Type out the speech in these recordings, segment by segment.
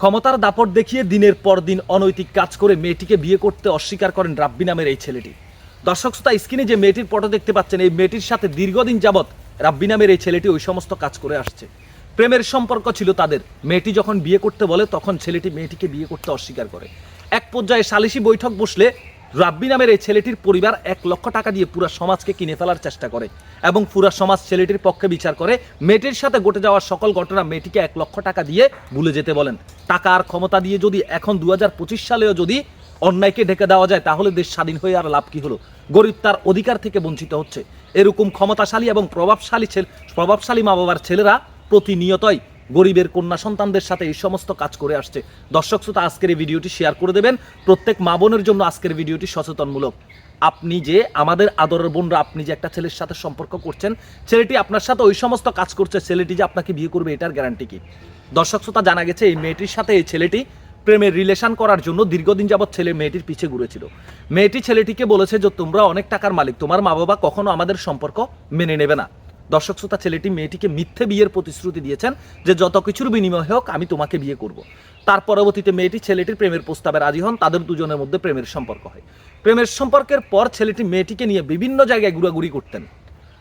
ক্ষমতার দাপট দেখিয়ে দিনের পর দিন অনৈতিক কাজ করে মেয়েটিকে বিয়ে করতে অস্বীকার করেন রাব্বি নামের এই ছেলেটি। দর্শক শ্রোতা, স্ক্রিনে যে মেয়েটির ফটো দেখতে পাচ্ছেন, এই মেয়েটির সাথে দীর্ঘদিন যাবৎ রাব্বি নামের এই ছেলেটি ওই সমস্ত কাজ করে আসছে। প্রেমের সম্পর্ক ছিল তাদের। মেয়েটি যখন বিয়ে করতে বলে, তখন ছেলেটি মেয়েটিকে বিয়ে করতে অস্বীকার করে। এক পর্যায়ে সালিশি বৈঠক বসলে রাব্বি নামের এই ছেলেটির পরিবার এক লক্ষ টাকা দিয়ে পুরা সমাজকে কিনে ফেলার চেষ্টা করে এবং পুরা সমাজ ছেলেটির পক্ষে বিচার করে। মেয়েটির সাথে ঘটে যাওয়া সকল ঘটনা মেয়েটিকে এক লক্ষ টাকা দিয়ে ভুলে যেতে বলেন। টাকা আর ক্ষমতা দিয়ে যদি এখন দু হাজার পঁচিশ সালেও যদি অন্যায়কে ঢেকে দেওয়া যায়, তাহলে দেশ স্বাধীন হয়ে আর লাভ কি হলো? গরিব তার অধিকার থেকে বঞ্চিত হচ্ছে। এরকম ক্ষমতাশালী এবং প্রভাবশালী প্রভাবশালী মা বাবার ছেলেরা প্রতিনিয়তই গরিবের কন্যা সন্তানদের সাথে এই সমস্ত কাজ করে আসছে। দর্শক শ্রোতা, আজকের এই ভিডিওটি শেয়ার করে দেবেন। প্রত্যেক মা বোনের জন্য আজকের ভিডিওটি সচেতনমূলক। আপনি যে আমাদের আদরের বোনরা, আপনি যে একটা ছেলের সাথে সম্পর্ক করছেন, ছেলেটি আপনার সাথে ওই সমস্ত কাজ করছে, ছেলেটি যে আপনাকে বিয়ে করবে, এটার গ্যারান্টি কি? দর্শক শ্রোতা, জানা গেছে এই মেয়েটির সাথে এই ছেলেটি প্রেমের রিলেশন করার জন্য দীর্ঘদিন যাবৎ ছেলে মেয়েটির পিছে ঘুরেছিল। মেয়েটি ছেলেটিকে বলেছে যে, তোমরা অনেক টাকার মালিক। তোমার মা বাবা কখনো আমাদের সম্পর্ক মেনে নেবে না। দর্শক শ্রোতা, ছেলেটি মেয়েটিকে মিথ্যে বিয়ের প্রতিশ্রুতি দিয়েছেন যে যত কিছুর বিনিময় হোক, আমি তোমাকে বিয়ে করব। তার পরবর্তীতে মেয়েটি ছেলেটির প্রেমের প্রস্তাবে রাজি হন, তাদের দুজনের মধ্যে প্রেমের সম্পর্ক হয়। প্রেমের সম্পর্কের পর ছেলেটি মেয়েটিকে নিয়ে বিভিন্ন জায়গায় ঘোরাঘুরি করতেন।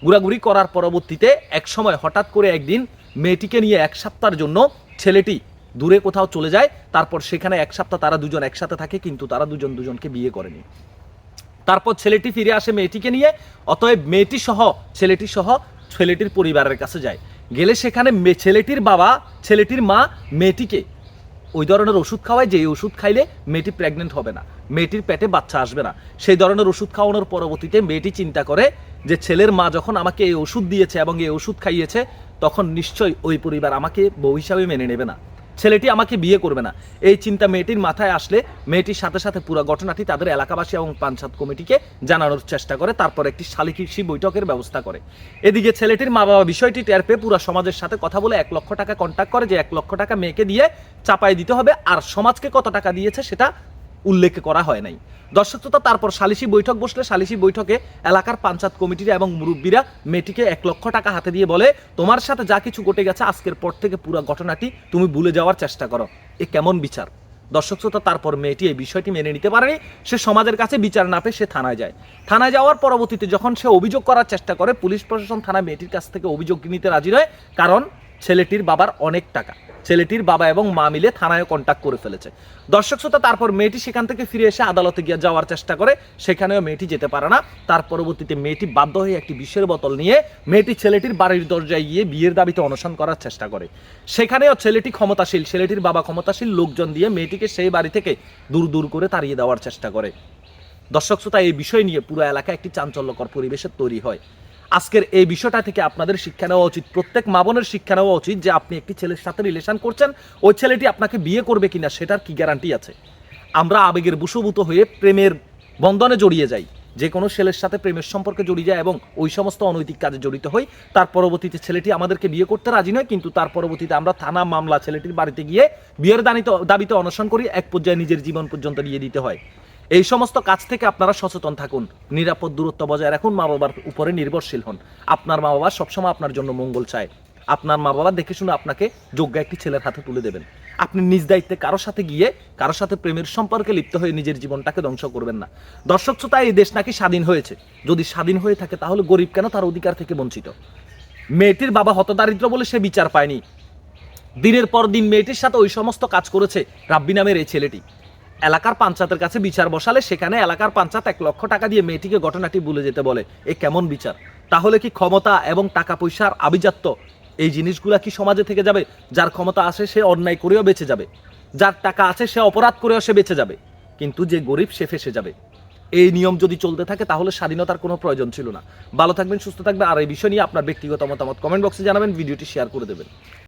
ঘোরাঘুরি করার পরবর্তীতে এক সময় হঠাৎ করে একদিন মেয়েটিকে নিয়ে এক সপ্তাহের জন্য ছেলেটি দূরে কোথাও চলে যায়, তারপর সেখানে এক সপ্তাহ তারা দুজন একসাথে থাকে, কিন্তু তারা দুজন দুজনকে বিয়ে করেনি। তারপর ছেলেটি ফিরে আসে মেয়েটিকে নিয়ে, অতএব মেয়েটি সহ ছেলেটি সহ ছেলেটির পরিবারের কাছে যায়। গেলে সেখানে ছেলেটির বাবা, ছেলেটির মা, মেয়েটিকে ওই ধরনের ওষুধ খাওয়ায় যে ওষুধ খাইলে মেয়েটি প্রেগনেন্ট হবে না, মেয়েটির পেটে বাচ্চা আসবে না। সেই ধরনের ওষুধ খাওয়ানোর পরবর্তীতে মেয়েটি চিন্তা করে যে ছেলের মা যখন আমাকে এই ওষুধ দিয়েছে এবং এই ওষুধ খাইয়েছে, তখন নিশ্চয়ই ওই পরিবার আমাকে বউ হিসাবে মেনে নেবে না। ছেলেটি আমাকে বিয়ে করবে না। এই চিন্তা মেয়েটির মাথায় আসলে মেয়েটির সাথে সাথে পুরো ঘটনাটি তাদের এলাকাবাসী এবং পাঞ্চায়েত কমিটিকে জানানোর চেষ্টা করে, তারপর একটি শালিকৃষি বৈঠকের ব্যবস্থা করে। এদিকে ছেলেটির মা বাবা বিষয়টি টের পেয়ে পুরো সমাজের সাথে কথা বলে এক লক্ষ টাকা কন্ট্যাক্ট করে যে এক লক্ষ টাকা মেয়েকে দিয়ে চাপাই দিতে হবে, আর সমাজকে কত টাকা দিয়েছে সেটা উল্লেখ করা হয় নাই। দর্শক শ্রোতা তারপর সালিসি বৈঠক বসলে সালিসি বৈঠকে এলাকার পঞ্চায়েত কমিটির এবং মুরব্বীরা মেয়েটিকে এক লক্ষ টাকা হাতে দিয়ে বলে, তোমার সাথে যা কিছু ঘটে গেছে আজকের পর থেকে পুরো ঘটনাটি তুমি ভুলে যাওয়ার চেষ্টা করো। এ কেমন বিচার? দর্শক শ্রোতা তারপর মেয়েটি এই বিষয়টি মেনে নিতে পারেনি, সে সমাজের কাছে বিচার না পেয়ে সে থানায় যায়। থানায় যাওয়ার পরবর্তীতে যখন সে অভিযোগ করার চেষ্টা করে, পুলিশ প্রশাসন থানা মেয়েটির কাছ থেকে অভিযোগ নিতে রাজি নয়, কারণ ছেলেটির বাবার অনেক টাকা। ছেলেটির বাবা এবং মা মিলে থানায় কন্ট্যাক্ট করে ফেলেছে। দর্শক শ্রোতা, তারপর মেয়েটি সেখান থেকে ফিরে এসে আদালতে গিয়ে যাওয়ার চেষ্টা করে। সেখানেও মেয়েটি যেতে পারে না। তার পরবর্তীতে মেয়েটি বাধ্য হয়ে একটি বিষের বোতল নিয়ে মেয়েটি ছেলেটির বাড়ির দরজায় গিয়ে বিয়ের দাবিতে অনশন করার চেষ্টা করে। সেখানেও ছেলেটি ক্ষমতাশীল। ছেলেটির বাবা ক্ষমতাশীল লোকজন দিয়ে মেয়েটিকে সেই বাড়ি থেকে দূর দূর করে তাড়িয়ে দেওয়ার চেষ্টা করে। দর্শক শ্রোতা, এই বিষয় নিয়ে পুরো এলাকায় একটি চাঞ্চল্যকর পরিবেশের তৈরি হয়। আজকের এই বিষয়টা থেকে আপনাদের শিক্ষা নেওয়া উচিত। প্রত্যেক মা বোনের শিক্ষা নেওয়া উচিত যে আপনি একটি ছেলের সাথে রিলেশন করছেন, ওই ছেলেটি আপনাকে বিয়ে করবে কিনা সেটার কি গ্যারান্টি আছে? আমরা আবেগের বুসভূত হয়ে প্রেমের বন্ধনে জড়িয়ে যাই। যে কোনো ছেলের সাথে প্রেমের সম্পর্কে জড়িয়ে যায় এবং ওই সমস্ত অনৈতিক কাজে জড়িত হই। তার পরবর্তীতে ছেলেটি আমাদেরকে বিয়ে করতে রাজি নয়, কিন্তু তার পরবর্তীতে আমরা থানা মামলা ছেলেটির বাড়িতে গিয়ে বিয়ের দানিতে দাবিতে অনশন করি, এক পর্যায়ে নিজের জীবন পর্যন্ত দিয়ে দিতে হয়। এই সমস্ত কাজ থেকে আপনারা সচেতন থাকুন। নিরাপদ দূরত্ব বজায় রাখুন, মা বাবার উপরে নির্ভরশীল হন। আপনার মা বাবা সবসময় আপনার জন্য মঙ্গল চায়। আপনার মা বাবা দেখে শুনে আপনাকে যোগ্য একটি ছেলের হাতে তুলে দেবেন। আপনি নিজ দায়িত্বে কারোর সাথে গিয়ে, কারোর সাথে প্রেমের সম্পর্কে লিপ্ত হয়ে নিজের জীবনটাকে ধ্বংস করবেন না। দর্শক শ্রোতা, এই দেশ নাকি স্বাধীন হয়েছে। যদি স্বাধীন হয়ে থাকে, তাহলে গরিব কেন তার অধিকার থেকে বঞ্চিত? মেয়েটির বাবা হতদারিদ্র বলে সে বিচার পায়নি। দিনের পর দিন মেয়েটির সাথে ওই সমস্ত কাজ করেছে রাব্বি নামের এই ছেলেটি। এলাকার পঞ্চায়েতের কাছে বিচার বসালে সেখানে এলাকার পঞ্চায়েত এক লক্ষ টাকা দিয়ে মেয়েটিকে ঘটনাটি ভুলে যেতে বলে। এ কেমন বিচার? তাহলে কি ক্ষমতা এবং টাকা পয়সার আভিজাত্য? এই জিনিসগুলা কি সমাজে থেকে যাবে? যার ক্ষমতা আছে সে অন্যায় করেও বেঁচে যাবে। যার টাকা আছে সে অপরাধ করেও সে বেঁচে যাবে। কিন্তু যে গরিব সে ফেসে যাবে। এই নিয়ম যদি চলতে থাকে, তাহলে স্বাধীনতার কোনো প্রয়োজন ছিল না। ভালো থাকবেন, সুস্থ থাকবেন। আর এই বিষয় নিয়ে আপনার ব্যক্তিগত মতামত কমেন্ট বক্সে জানাবেন, ভিডিওটি শেয়ার করে দেবেন।